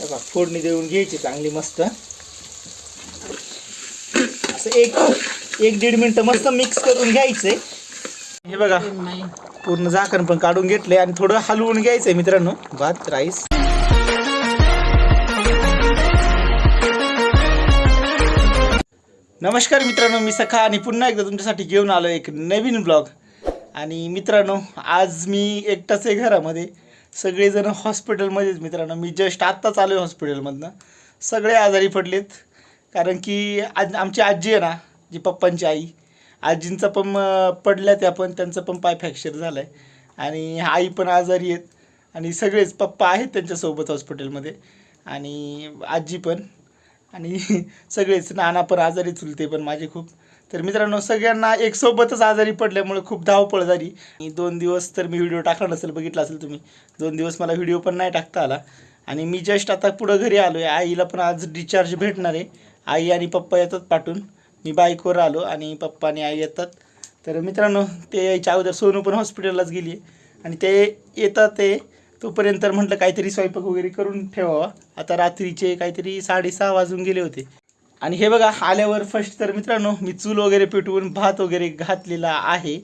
बघा फोडणी देऊन घ्यायची चांगली मस्त. असं एक एक दीड मिनटं मस्त मिक्स करून घ्यायचंय. हे बघा पूर्ण झाकण पण काढून घेतले आणि थोडं हलवून घ्यायचंय मित्रांनो. भात राईस. नमस्कार मित्रांनो मी सखा आणि पुन्हा एकदा तुमच्यासाठी घेऊन आलो एक नवीन ब्लॉग. आणि मित्रांनो आज मी एकटाच आहे घरामध्ये. सगळेजण हॉस्पिटलमध्येच मित्रांनो. मी जस्ट आत्ताच आलो आहे हॉस्पिटलमधनं. सगळे आजारी पडलेत. कारण की आज आमची आजी आहे ना जी पप्पांची आई आजींचा पण पडल्या त्या पण त्यांचं पण पाय फ्रॅक्चर झालं आहे आणि आई पण आजारी आहेत. आणि सगळेच पप्पा आहेत त्यांच्यासोबत हॉस्पिटलमध्ये. आणि आजी पण. आणि सगळेच नाना पण आजारी चुलते पण माझे खूप. तर मित्रांनो सगळ्यांना एक सोबतच आजारी पडल्यामुळे खूप धावपळ झाली. आणि दोन दिवस तर मी व्हिडिओ टाकला नसेल बघितला असेल तुम्ही. दोन दिवस मला व्हिडिओ पण नाही टाकता आला. आणि मी जस्ट आता पुढं घरी आलो आहे आईला पण आज डिस्चार्ज भेटणार आहे. आई आणि पप्पा येतात पाठवून मी बाईकवर आलो आणि पप्पा आणि आई येतात. तर मित्रांनो ते यायच्या अगोदर सोनू पण हॉस्पिटललाच गेली आहे आणि ते येतात ते. तोपर्यंत म्हटलं काहीतरी स्वयंपाक वगैरे करून ठेवावा. आता रात्रीचे काहीतरी साडेसहा वाजून गेले होते. आणि हे बघा आल्यावर फर्स्ट तर मित्रांनो मी चूल वगैरे पेटवून भात वगैरे घातलेला आहे.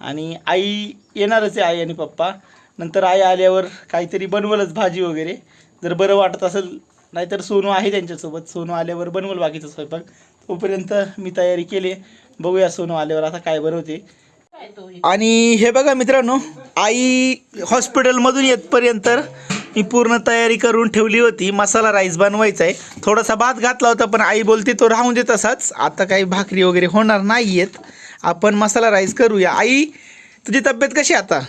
आणि आई येणारच आहे आई आणि पप्पा. नंतर आई आल्यावर काहीतरी बनवलच भाजी वगैरे. जर बरं वाटत असेल नाहीतर सोनू आहे त्यांच्यासोबत. सोनू आल्यावर बनवल बाकीचा स्वयंपाक. तोपर्यंत मी तयारी केली. बघूया सोनू आल्यावर आता काय बनवते. आणि हे बघा मित्रांनो आई हॉस्पिटलमधून येतपर्यंत मी पूर्ण तयारी करून ठेवली होती. मसाला राईस बनवायचा आहे थोडासा भात घातला होता पण आई बोलते तो राहून दे तसाच. आता काही भाकरी वगैरे होणार नाही आहेत आपण मसाला राईस करूया. आई तुझी तब्येत कशी आता?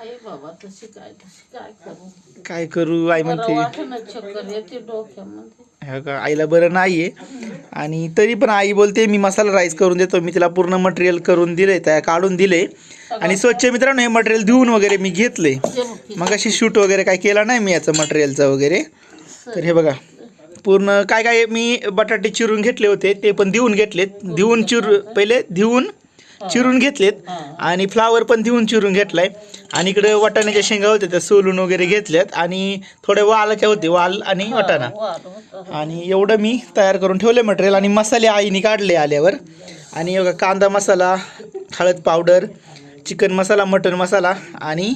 आई बाबा तशी काय तशी काय करू? काय करू आई म्हणते वाटेना चक्कर येते डोक्यामध्ये. हे का? आईला बरं नाही आहे आणि तरी पण आई बोलते मी मसाला राईस करून देतो मी तिला पूर्ण मटेरियल करून दिले त्या काढून दिले आणि स्वच्छ मित्रांनो हे मटेरियल धुवून वगैरे मी घेतले मग अशी शूट वगैरे काय केला नाही मी याचं मटेरियलचं वगैरे. तर हे बघा पूर्ण काय काय मी बटाटे चिरून घेतले होते ते पण देऊन घेतलेत. देऊन चिर पहिले देऊन चिरून घेतलेत. आणि फ्लावर पण देऊन चिरून घेतलाय. आणि इकडे वाटाण्याच्या शेंगा होत्या त्या सोलून वगैरे घेतल्यात. आणि थोडे वालच्या होते वाल आणि वाटाणा. आणि एवढं मी तयार करून ठेवले मटेरियल आणि मसाले आईने काढले आल्यावर. आणि बघा कांदा मसाला हळद powder chicken masala mutton masala आणि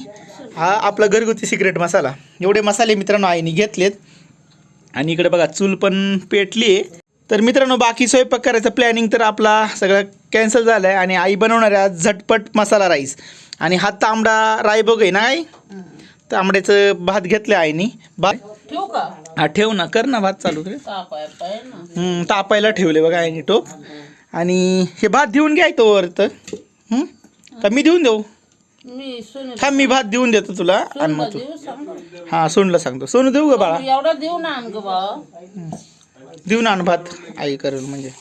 हा आपला घरगुती सिक्रेट मसाला. एवढे मसाले मित्रांनो आईने घेतलेत. आणि इकडे बघा चूल पण पेटली आहे तर मित्रांनो बाकी स्वयंपाक करायचं प्लॅनिंग तर आपला सगळं कॅन्सल झालं आहे आणि आई बनवणार आहे आज झटपट मसाला राईस. आणि हा तांबडा राई बघ आहे ना आई? हं. तांबड्याचं भात घेतलं आईने. भात ठेवू का? हा ठेव ना कर ना भात चालू रे तापाय पाय ना हम्म, तापायला ठेवले बघा आईने टोप. आणि हे भात देऊन घ्यायचं वर तर? का मी देऊन देऊ? थांब मी भात देऊन देतो तुला. आणि मग तू. हां सोनला सांगतो. सोनू देऊ का बाळा. एवढा देऊ ना ग देऊ ना आण भात आई करेल म्हणजे.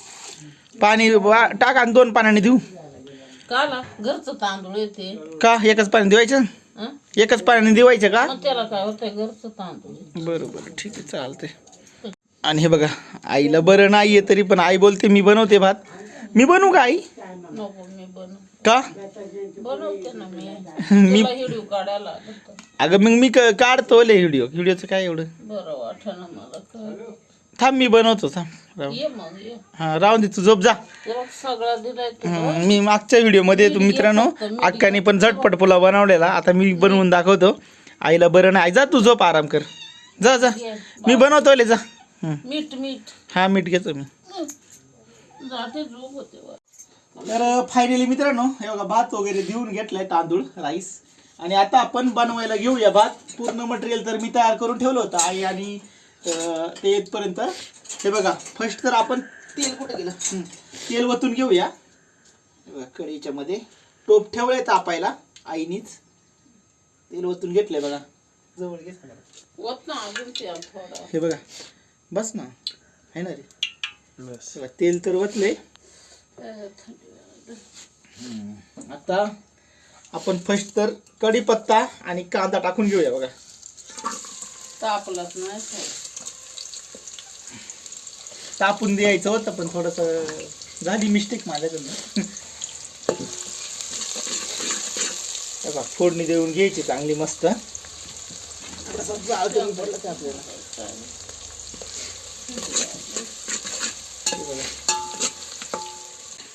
पाणी वा- टाक आणि दोन पाण्याने देऊ. काला घरचं तांदूळ येते. का? एकच पाणी देवायचं? हं? एकच पाण्याने देवायचं का? मग त्याला काय होतंय? घरचं तांदूळ आहे. बरं बरं ठीक आहे चालते आणि हे बघा आईला बरं नाही आहे तरी पण आई बोलते मी बनवते भात. मी बनवू का आई? नको मी बनव का? बनवते ना मी. मी तुला हिडिओ काढायला लागतं. अगं मग मी क- काढतो ले व्हिडिओ. व्हिडिओचं काय एवढं? बरं वाटणं मला. काय थांब मी बनवतो थांब. राहू ये मग ये. हां राहून दे तू झोप जा. हे बघ सगळा दिलाय तुला हम्म, मी मागच्या व्हिडिओमध्ये तू मित्रांनो अक्काने पण झटपट पुलाव बनवलेला. आता मी बनवून दाखवतो. आईला बरं नाही. जा तू झोप आराम कर. जा जा. ये. मी बनवतो ले जा. हम्म. मीठ मीठ. हा मीठ घेतो मी. जाते झोप होते वर. तर फायनली मित्रांनो हे बघा भात वगैरे देऊन घेतलाय तांदूळ राईस आणि आता आपण बनवायला घेऊया भात. पूर्ण मटेरियल तर मी तयार करून ठेवलं होतं. आई आणि अं, ते येतपर्यंत हे बघा फर्स्ट तर आपण तेल कुठे गेलं. तेल वतून घेऊया. हे बघा, कढईच्या मध्ये टोप ठेवलंय तापायला आईनीच. तेल वतून घेतलंय बघा. जवळ घे हे बघा बस ना आहे ना रे. बघा, तेल तर वतले आता आपण फर्स्ट तर कढीपत्ता आणि कांदा टाकून घेऊया बघा. तापलाच नाही. तापून द्यायचं होतं पण थोडस झाली मिस्टेक माझ्याकडनं. फोडणी देऊन घ्यायची चांगली मस्त.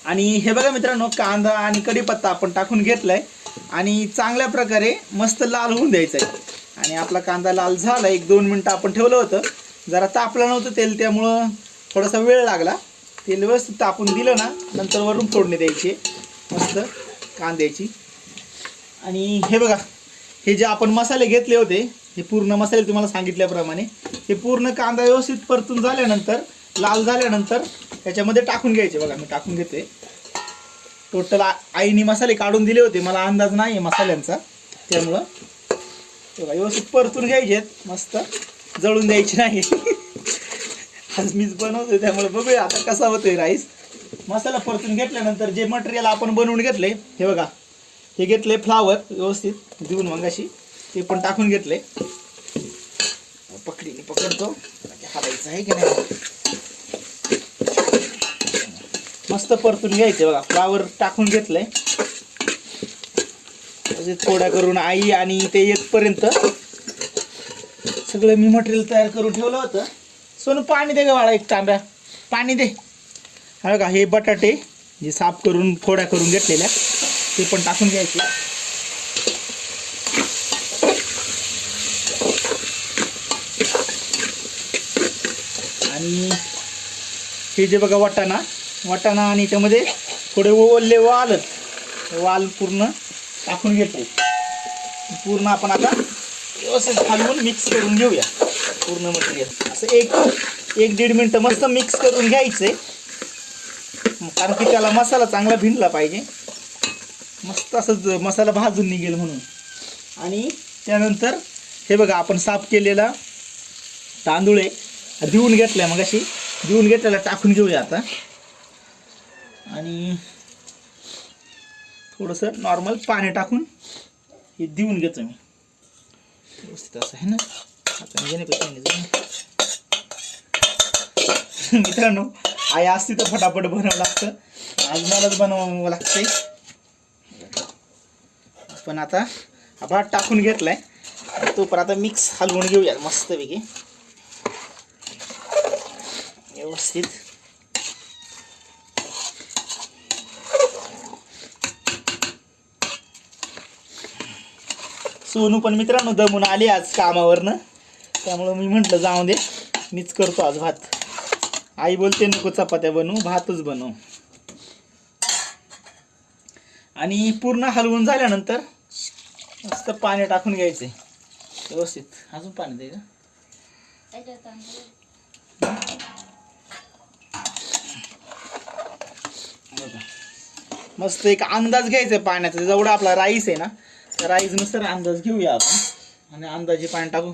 आणि हे बघा मित्रांनो कांदा आणि कढीपत्ता आपण टाकून घेतलाय. आणि चांगल्या प्रकारे मस्त लाल होऊन द्यायचा आहे आणि आपला कांदा लाल झाला एक दोन मिनटं आपण ठेवलं होतं. जरा तापलं नव्हतं तेल त्यामुळं थोडासा वेळ लागला. तेल व्यवस्थित तापून दिलं ना नंतर वरून फोडणी द्यायची. मस्त कांद्याची आणि हे बघा हे जे आपण मसाले घेतले होते हे पूर्ण मसाले तुम्हाला सांगितल्याप्रमाणे हे पूर्ण कांदा व्यवस्थित परतून झाल्यानंतर लाल झाल्यानंतर त्याच्यामध्ये टाकून घ्यायचे. बघा मी टाकून घेते. टोटल आईने मसाले काढून दिले होते. मला अंदाज नाही आहे मसाल्यांचा. त्यामुळं बघा व्यवस्थित परतून घ्यायचेत. मस्त जळून द्यायचे नाही. आज मीच बनवतोय त्यामुळे बघूया आता कसा होतोय राईस मसाला परतून घेतल्यानंतर जे मटेरियल आपण बनवून घेतले हे बघा. हे घेतले फ्लावर व्यवस्थित देऊन मगशी ते पण टाकून घेतले पकडीने पकडतो. हालायचं आहे की नाही? मस्त परतून घ्यायचे बघा. फ्लावर टाकून घेतलंय. असे थोड्या करून आई आणि ते येतपर्यंत सगळं मी मटेरियल तयार करून ठेवलं होतं. सोनू पाणी दे ग बाळा एक तांब्या. पाणी दे. हा का हे बटाटे जे साफ करून फोड्या करून घेतलेल्या ते पण टाकून घ्यायचे. आणि हे जे बघा वाटाणा वाटाणा आणि त्यामध्ये थोडे ओले वाल वाल पूर्ण टाकून घेतो पूर्ण आपण आता व्यवस्थित हलवून मिक्स करून घेऊया. पूर्ण मटेरियल असं एक एक दीड मिनटं मस्त मिक्स करून घ्यायचं. आहे कारण की त्याला मसाला चांगला भिनला पाहिजे. मस्त असं मसाला भाजून निघेल म्हणून. आणि त्यानंतर हे बघा आपण साफ केलेला तांदूळ आहे. देऊन घेतलाय मग अशी देऊन घेतलेला टाकून घेऊया आता. आणि थोडंसं नॉर्मल पाणी टाकून हे देऊन घेतो मी. व्यवस्थित असं आहे ना? आता नाही मित्रांनो आई असती तर फटाफट बनवावं लागतं. आज मलाच बनवावं लागते पण आता हा भात टाकून घेतलाय. तो पण आता मिक्स हलवून घेऊया मस्तपैकी. व्यवस्थित. सोनू पण मित्रांनो दमून आली आज कामावरनं. त्यामुळं मी म्हटलं जाऊ दे. मीच करतो आज भात. आई बोलते नको चपात्या बनवू भातच बनवू. आणि पूर्ण हलवून झाल्यानंतर मस्त पाणी टाकून घ्यायचे. व्यवस्थित. अजून पाणी दे मस्त एक अंदाज घ्यायचा आहे पाण्याचा. जेवढा आपला राईस आहे ना त्या राईसनुसार अंदाज घेऊया आपण. आणि अंदाजे पाणी टाकू.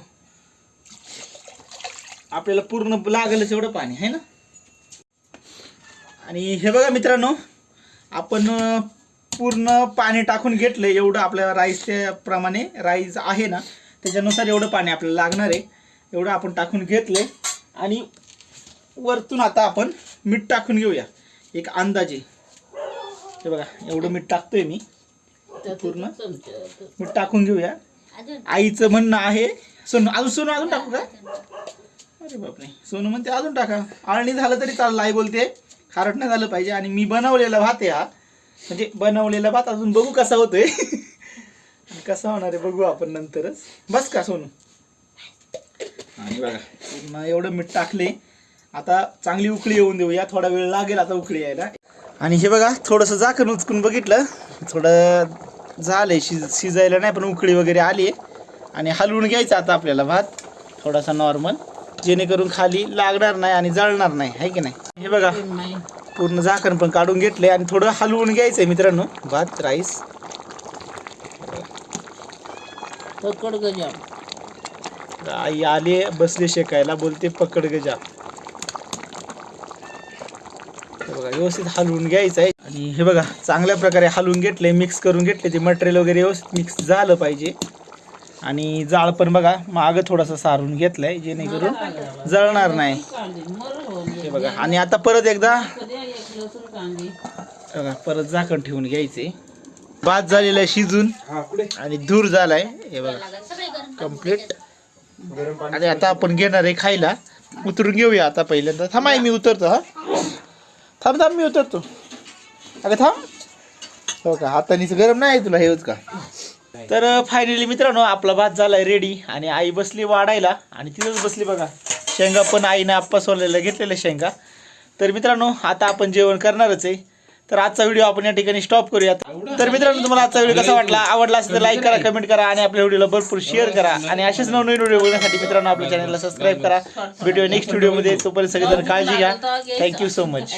आपल्याला पूर्ण लागेलच एवढं पाणी आहे ना? आणि हे बघा मित्रांनो आपण पूर्ण पाणी टाकून घेतलं एवढं आपल्या राईसच्या प्रमाणे राईस आहे ना त्याच्यानुसार एवढं पाणी आपल्याला लागणार आहे. एवढं आपण टाकून घेतले आणि वरतून आता आपण मीठ टाकून घेऊया. एक अंदाजे. हे बघा एवढं मीठ टाकतोय मी. पूर्ण? मीठ टाकून घेऊया. आईचं म्हणणं आहे सोनू अजून सोनू अजून टाकू का? अरे बापरे. सोनू म्हणते अजून टाका. आळणी झालं तरी चाललं आई बोलते खारट नाही झालं पाहिजे. आणि मी बनवलेला भात हा. म्हणजे बनवलेला भात अजून बघू कसा होतोय. कसा होणार आहे बघू आपण नंतरच. बस का सोनू? आणि बघा. एवढं मीठ टाकले. आता चांगली उकळी येऊन देऊया. थोडा वेळ लागेल आता उकळी यायला. आणि हे बघा थोडंसं झाकण उचकून बघितलं. थोडं झालंय शिज शिजायला नाही पण उकळी वगैरे आली आहे आणि हलवून घ्यायचं आता आपल्याला भात. थोडासा नॉर्मल जेणेकरून खाली लागणार नाही आणि जळणार नाही आहे की नाही? हे बघा. पूर्ण झाकण पण काढून घेतले आणि थोडं हलवून घ्यायचं आहे मित्रांनो. भात राईस. पकड गजाम आई आले बसले शेकायला बोलते पकड गजा हे बघा व्यवस्थित हलवून घ्यायचं आहे आणि हे बघा चांगल्या प्रकारे हलवून घेतले मिक्स करून घेतले ते मटेरियल वगैरे व्यवस्थित मिक्स झालं पाहिजे. आणि जाळ पण बघा मागं थोडासा सारून घेतलाय जेणेकरून जळणार नाही. हे बघा आणि आता परत एकदा बघा परत झाकण ठेवून घ्यायचे. भात झालेला आहे शिजून आणि धूर झालाय. हे बघा कंप्लीट आणि आता आपण घेणार आहे खायला. उतरून घेऊया आता पहिल्यांदा. थांब आई मी उतरतो हा. थांब थांब मी उतरतो. अगं थांब. हो का हातानीच गरम नाही आहे तुला हेच का? तर फायनली मित्रांनो आपला भात झालाय रेडी आणि आई बसली वाढायला. आणि तिथंच बसली बघा. शेंगा पण आईने आप्पा सोललेल्या घेतलेल्या शेंगा. तर मित्रांनो आता आपण जेवण करणारच आहे. तर आजचा व्हिडिओ आपण या ठिकाणी स्टॉप करूयात. तर मित्रांनो तुम्हाला आजचा व्हिडिओ कसा वाटला? आवडला असेल तर लाईक करा कमेंट करा आणि आपल्या व्हिडिओला भरपूर शेअर करा. आणि असेच नवनवीन व्हिडिओ बघण्यासाठी मित्रांनो आपल्या चॅनलला सबस्क्राईब करा. व्हिडिओ नेक्स्ट व्हिडिओमध्ये तोपर्यंत सगळेजण काळजी घ्या. Thank you so much